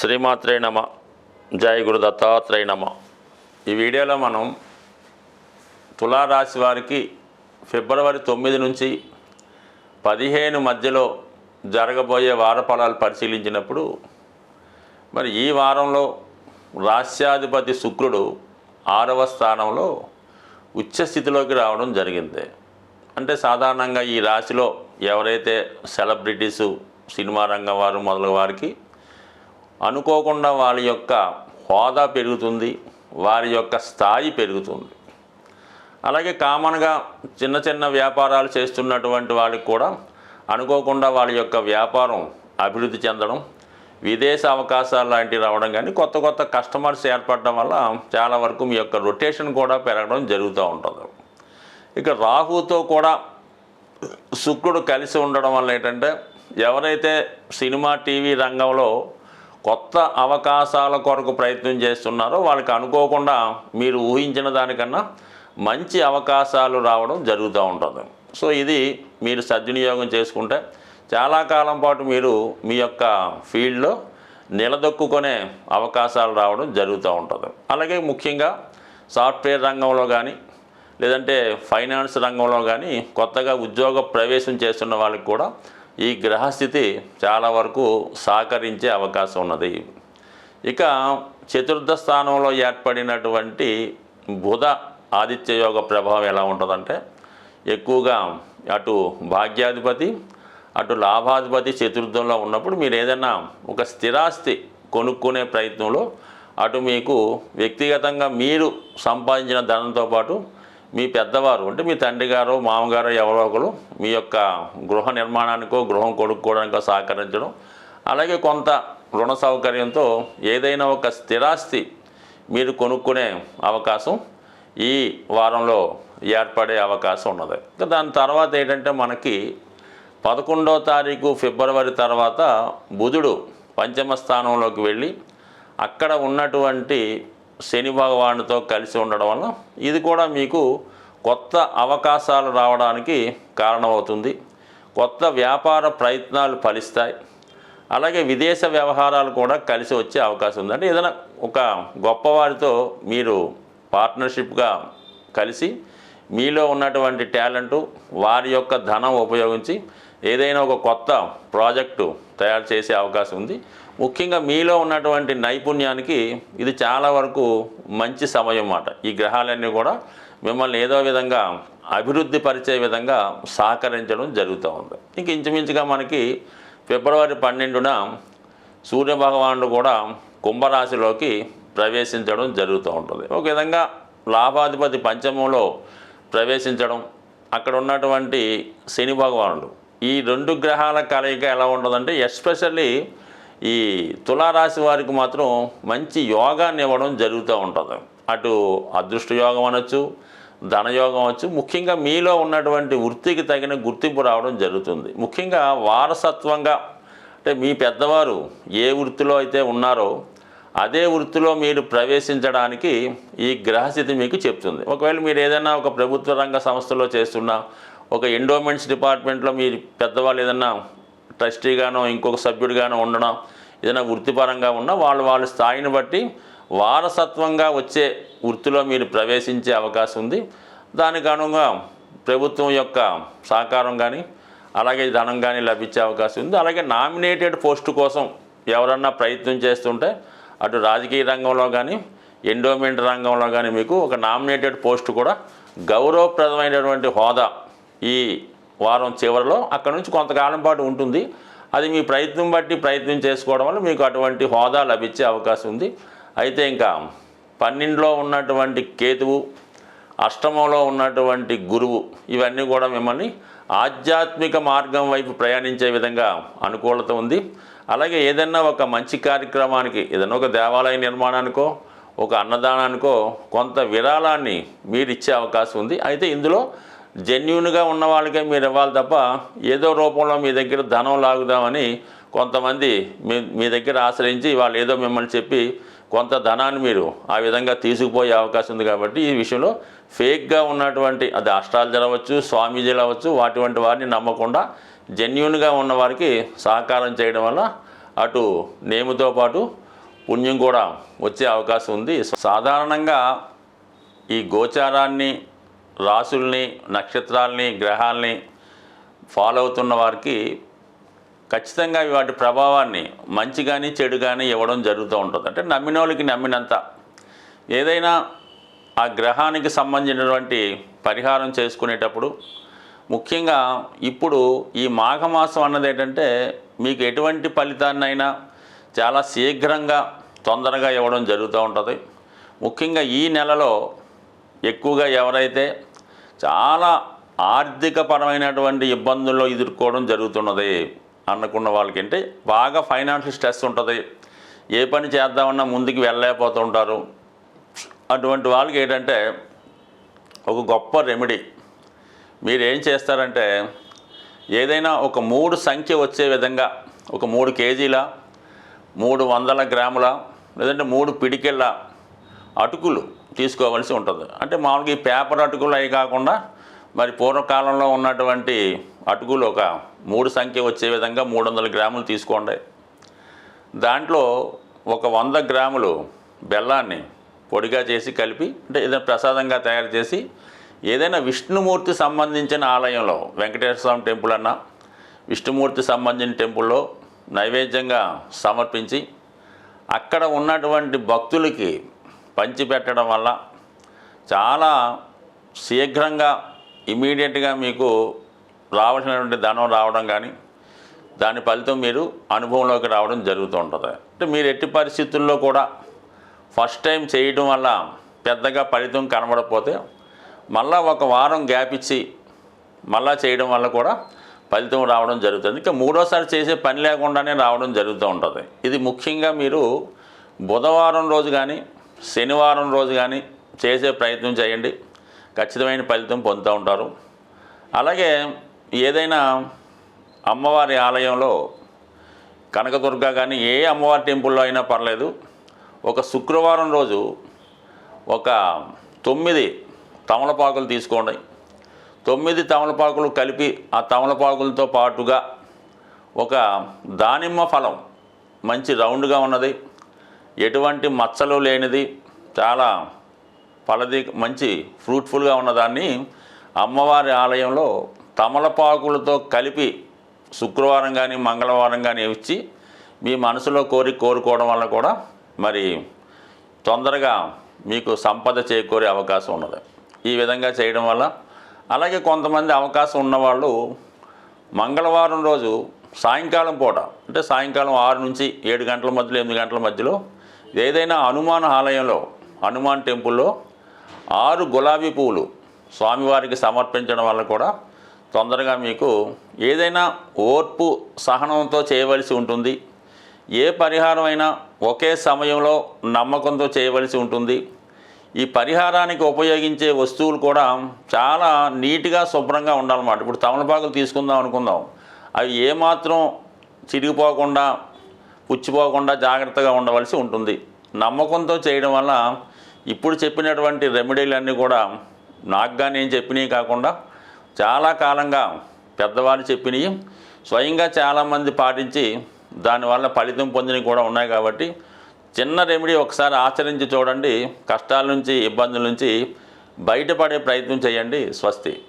శ్రీమాత్రే నమ. జయ గురు దత్తాత్రేయ నమ. ఈ వీడియోలో మనం తులారాశి వారికి ఫిబ్రవరి తొమ్మిది నుంచి పదిహేను మధ్యలో జరగబోయే వార ఫలాలు పరిశీలించినప్పుడు మరి ఈ వారంలో రాస్యాధిపతి శుక్రుడు ఆరవ స్థానంలో ఉచ్చస్థితిలోకి రావడం జరిగింది. అంటే సాధారణంగా ఈ రాశిలో ఎవరైతే సెలబ్రిటీసు సినిమా రంగం వారు మొదలగు వారికి అనుకోకుండా వాళ్ళ యొక్క హోదా పెరుగుతుంది వారి యొక్క స్థాయి పెరుగుతుంది. అలాగే కామన్గా చిన్న చిన్న వ్యాపారాలు చేస్తున్నటువంటి వాళ్ళకి కూడా అనుకోకుండా వాళ్ళ యొక్క వ్యాపారం అభివృద్ధి చెందడం విదేశ అవకాశాలు లాంటివి రావడం కానీ కొత్త కొత్త కస్టమర్స్ ఏర్పడడం వల్ల చాలా వరకు మీ యొక్క రొటేషన్ కూడా పెరగడం జరుగుతూ ఉంటుంది. ఇక రాహుతో కూడా శుక్రుడు కలిసి ఉండడం వల్ల ఏంటంటే ఎవరైతే సినిమా టీవీ రంగంలో కొత్త అవకాశాల కొరకు ప్రయత్నం చేస్తున్నారో వాళ్ళకి అనుకోకుండా మీరు ఊహించిన దానికన్నా మంచి అవకాశాలు రావడం జరుగుతూ ఉంటుంది. సో ఇది మీరు సద్వినియోగం చేసుకుంటే చాలా కాలం పాటు మీరు మీ యొక్క ఫీల్డ్లో నిలదొక్కునే అవకాశాలు రావడం జరుగుతూ ఉంటుంది. అలాగే ముఖ్యంగా సాఫ్ట్వేర్ రంగంలో కానీ లేదంటే ఫైనాన్స్ రంగంలో కానీ కొత్తగా ఉద్యోగ ప్రవేశం చేస్తున్న వాళ్ళకి కూడా ఈ గ్రహస్థితి చాలా వరకు సహకరించే అవకాశం ఉన్నది. ఇక చతుర్థ స్థానంలో ఏర్పడినటువంటి బుధ ఆదిత్య యోగ ప్రభావం ఎలా ఉంటుందంటే ఎక్కువగా అటు భాగ్యాధిపతి అటు లాభాధిపతి చతుర్థంలో ఉన్నప్పుడు మీరు ఏదైనా ఒక స్థిరాస్తి కొనుక్కునే ప్రయత్నంలో అటు మీకు వ్యక్తిగతంగా మీరు సంపాదించిన ధనంతో పాటు మీ పెద్దవారు అంటే మీ తండ్రి గారు మామగారు ఎవరో ఒకరు మీ యొక్క గృహ నిర్మాణానికో గృహం కొడుక్కోవడానికో సహకరించడం. అలాగే కొంత రుణ సౌకర్యంతో ఏదైనా ఒక స్థిరాస్తి మీరు కొనుక్కునే అవకాశం ఈ వారంలో ఏర్పడే అవకాశం ఉన్నది. ఇంకా దాని తర్వాత ఏంటంటే మనకి పదకొండో తారీఖు ఫిబ్రవరి తర్వాత బుధుడు పంచమ స్థానంలోకి వెళ్ళి అక్కడ ఉన్నటువంటి శని భగవానుతో కలిసి ఉండడం వల్ల ఇది కూడా మీకు కొత్త అవకాశాలు రావడానికి కారణమవుతుంది. కొత్త వ్యాపార ప్రయత్నాలు ఫలిస్తాయి. అలాగే విదేశ వ్యవహారాలు కూడా కలిసి వచ్చే అవకాశం ఉంది. అంటే ఏదైనా ఒక గొప్పవారితో మీరు పార్ట్నర్షిప్గా కలిసి మీలో ఉన్నటువంటి టాలెంటు వారి యొక్క ధనం ఉపయోగించి ఏదైనా ఒక కొత్త ప్రాజెక్టు తయారు చేసే అవకాశం ఉంది. ముఖ్యంగా మీలో ఉన్నటువంటి నైపుణ్యానికి ఇది చాలా వరకు మంచి సమయం అన్నమాట. ఈ గ్రహాలన్నీ కూడా మిమ్మల్ని ఏదో విధంగా అభివృద్ధి పరిచే విధంగా సహకరించడం జరుగుతూ ఉంది. ఇంక ఇంచుమించుగా మనకి ఫిబ్రవరి పన్నెండున సూర్యభగవానుడు కూడా కుంభరాశిలోకి ప్రవేశించడం జరుగుతూ ఉంటుంది. ఒక విధంగా లాభాధిపతి పంచమంలో ప్రవేశించడం అక్కడ ఉన్నటువంటి శని భగవానుడు. ఈ రెండు గ్రహాల కలయిక ఎలా ఉంటుందంటే ఎస్పెషల్లీ ఈ తులారాశి వారికి మాత్రం మంచి యోగాన్ని ఇవ్వడం జరుగుతూ ఉంటుంది. అటు అదృష్టయోగం అనొచ్చు ధనయోగం అవచ్చు ముఖ్యంగా మీలో ఉన్నటువంటి వృత్తికి తగిన గుర్తింపు రావడం జరుగుతుంది. ముఖ్యంగా వారసత్వంగా అంటే మీ పెద్దవారు ఏ వృత్తిలో అయితే ఉన్నారో అదే వృత్తిలో మీరు ప్రవేశించడానికి ఈ గ్రహస్థితి మీకు చెప్తుంది. ఒకవేళ మీరు ఏదైనా ఒక ప్రభుత్వ రంగ సంస్థలో చేస్తున్నా ఒక ఎండోమెంట్స్ డిపార్ట్మెంట్లో మీరు పెద్దవాళ్ళు ఏదైనా ట్రస్టీగానో ఇంకొక సభ్యుడిగానో ఉండడం ఏదైనా వృత్తిపరంగా ఉన్నా వాళ్ళు వాళ్ళ స్థాయిని బట్టి వారసత్వంగా వచ్చే వృత్తిలో మీరు ప్రవేశించే అవకాశం ఉంది. దానికి అనుగుణంగా ప్రభుత్వం యొక్క సహకారం కానీ అలాగే ధనం కానీ లభించే అవకాశం ఉంది. అలాగే నామినేటెడ్ పోస్టు కోసం ఎవరన్నా ప్రయత్నం చేస్తుంటే అటు రాజకీయ రంగంలో కానీ ఎండోమెంట్ రంగంలో కానీ మీకు ఒక నామినేటెడ్ పోస్ట్ కూడా గౌరవప్రదమైనటువంటి హోదా ఈ వారం చివరిలో అక్కడ నుంచి కొంతకాలం పాటు ఉంటుంది. అది మీ ప్రయత్నం బట్టి ప్రయత్నం చేసుకోవడం వల్ల మీకు అటువంటి హోదా లభించే అవకాశం ఉంది. అయితే ఇంకా పన్నెండులో ఉన్నటువంటి కేతువు అష్టమంలో ఉన్నటువంటి గురువు ఇవన్నీ కూడా మిమ్మల్ని ఆధ్యాత్మిక మార్గం వైపు ప్రయాణించే విధంగా అనుకూలత ఉంది. అలాగే ఏదైనా ఒక మంచి కార్యక్రమానికి ఏదైనా ఒక దేవాలయ నిర్మాణానికో ఒక అన్నదానానికో కొంత విరాళాన్ని మీరు ఇచ్చే అవకాశం ఉంది. అయితే ఇందులో జెన్యున్గా ఉన్న వాళ్ళకే మీరు ఇవ్వాలి తప్ప ఏదో రూపంలో మీ దగ్గర ధనం లాగుదామని కొంతమంది మీ మీ దగ్గర ఆశ్రయించి వాళ్ళు ఏదో మిమ్మల్ని చెప్పి కొంత ధనాన్ని మీరు ఆ విధంగా తీసుకుపోయే అవకాశం ఉంది కాబట్టి ఈ విషయంలో ఫేక్గా ఉన్నటువంటి అది అష్టాలు అవ్వచ్చు స్వామీజీలు అవ్వచ్చు వాటి వారిని నమ్మకుండా జెన్యున్గా ఉన్న వారికి సహకారం చేయడం వల్ల అటు నేముతో పాటు పుణ్యం కూడా వచ్చే అవకాశం ఉంది. సాధారణంగా ఈ గోచారాన్ని రాసుల్ని నక్షత్రాల్ని గ్రహాల్ని ఫాలో అవుతున్న వారికి ఖచ్చితంగా వాటి ప్రభావాన్ని మంచి కానీ చెడు కానీ ఇవ్వడం జరుగుతూ ఉంటుంది. అంటే నమ్మిన వాళ్ళకి నమ్మినంత. ఏదైనా ఆ గ్రహానికి సంబంధించినటువంటి పరిహారం చేసుకునేటప్పుడు ముఖ్యంగా ఇప్పుడు ఈ మాఘమాసం అన్నది ఏంటంటే మీకు ఎటువంటి ఫలితాన్నైనా చాలా శీఘ్రంగా తొందరగా ఇవ్వడం జరుగుతూ ఉంటుంది. ముఖ్యంగా ఈ నెలలో ఎక్కువగా ఎవరైతే చాలా ఆర్థికపరమైనటువంటి ఇబ్బందుల్లో ఎదుర్కోవడం జరుగుతున్నది. అనుకున్న వాళ్ళకి అంటే బాగా ఫైనాన్షియల్ స్ట్రెస్ ఉంటుంది. ఏ పని చేద్దామన్నా ముందుకు వెళ్ళలేకపోతుంటారు. అటువంటి వాళ్ళకి ఏంటంటే ఒక గొప్ప రెమెడీ మీరు ఏం చేస్తారంటే ఏదైనా ఒక మూడు సంఖ్య వచ్చే విధంగా ఒక మూడు కేజీల మూడు వందల గ్రాముల లేదంటే మూడు పిడికెళ్ళ అటుకులు తీసుకోవాల్సి ఉంటుంది. అంటే మామూలుగా ఈ పేపర్ అటుకులు అవి కాకుండా మరి పూర్వకాలంలో ఉన్నటువంటి అటుకులు ఒక మూడు సంఖ్య వచ్చే విధంగా మూడు వందల గ్రాములు తీసుకోండి. దాంట్లో ఒక వంద గ్రాములు బెల్లాన్ని పొడిగా చేసి కలిపి అంటే ఏదైనా ప్రసాదంగా తయారు చేసి ఏదైనా విష్ణుమూర్తి సంబంధించిన ఆలయంలో వెంకటేశ్వర స్వామి టెంపుల్ అన్నా విష్ణుమూర్తి సంబంధించిన టెంపుల్లో నైవేద్యంగా సమర్పించి అక్కడ ఉన్నటువంటి భక్తులకి పంచిపెట్టడం వల్ల చాలా శీఘ్రంగా ఇమీడియట్గా మీకు రావాల్సినటువంటి ధనం రావడం కానీ దాని ఫలితం మీరు అనుభవంలోకి రావడం జరుగుతూ ఉంటుంది. అంటే మీరు ఎట్టి పరిస్థితుల్లో కూడా ఫస్ట్ టైం చేయడం వల్ల పెద్దగా ఫలితం కనబడకపోతే మళ్ళా ఒక వారం గ్యాప్ ఇచ్చి మళ్ళా చేయడం వల్ల కూడా ఫలితం రావడం జరుగుతుంది. ఇంకా మూడోసారి చేసే పని లేకుండానే రావడం జరుగుతూ ఉంటుంది. ఇది ముఖ్యంగా మీరు బుధవారం రోజు కానీ శనివారం రోజు కానీ చేసే ప్రయత్నం చేయండి. ఖచ్చితమైన ఫలితం పొందుతూ ఉంటారు. అలాగే ఏదైనా అమ్మవారి ఆలయంలో కనకదుర్గ కానీ ఏ అమ్మవారి టెంపుల్లో అయినా పర్లేదు. ఒక శుక్రవారం రోజు ఒక తొమ్మిది తమలపాకులు తీసుకోండి. తొమ్మిది తమలపాకులు కలిపి ఆ తమలపాకులతో పాటుగా ఒక దానిమ్మ ఫలం మంచి రౌండ్గా ఉన్నది. ఎటువంటి మచ్చలు లేనిది చాలా ఫలది మంచి ఫ్రూట్ఫుల్గా ఉన్నదాన్ని అమ్మవారి ఆలయంలో తమలపాకులతో కలిపి శుక్రవారం కానీ మంగళవారం కానీ ఇచ్చి మీ మనసులో కోరి కోరుకోవడం వల్ల కూడా మరి తొందరగా మీకు సంపద చేకూరే అవకాశం ఉన్నది. ఈ విధంగా చేయడం వల్ల అలాగే కొంతమంది అవకాశం ఉన్నవాళ్ళు మంగళవారం రోజు సాయంకాలం పూట అంటే సాయంకాలం ఆరు నుంచి ఏడు గంటల మధ్యలో ఎనిమిది గంటల మధ్యలో ఏదైనా హనుమాన్ ఆలయంలో హనుమాన్ టెంపుల్లో ఆరు గులాబీ పువ్వులు స్వామివారికి సమర్పించడం వల్ల కూడా తొందరగా మీకు ఏదైనా ఓర్పు సహనంతో చేయవలసి ఉంటుంది. ఏ పరిహారం అయినా ఒకే సమయంలో నమ్మకంతో చేయవలసి ఉంటుంది. ఈ పరిహారానికి ఉపయోగించే వస్తువులు కూడా చాలా నీట్గా శుభ్రంగా ఉండాలన్నమాట. ఇప్పుడు తమలపాకులు తీసుకుందాం అనుకుందాం. అవి ఏమాత్రం చిరిగిపోకుండా పుచ్చిపోకుండా జాగ్రత్తగా ఉండవలసి ఉంటుంది. నమ్మకంతో చేయడం వల్ల ఇప్పుడు చెప్పినటువంటి రెమెడీలన్నీ కూడా నాకుగా నేను చెప్పినవి కాకుండా చాలా కాలంగా పెద్దవాళ్ళు చెప్పినవి. స్వయంగా చాలామంది పాటించి దానివల్ల ఫలితం పొందినవి కూడా ఉన్నాయి కాబట్టి చిన్న రెమెడీ ఒకసారి ఆచరించి చూడండి. కష్టాల నుంచి ఇబ్బందుల నుంచి బయటపడే ప్రయత్నం చేయండి. స్వస్తి.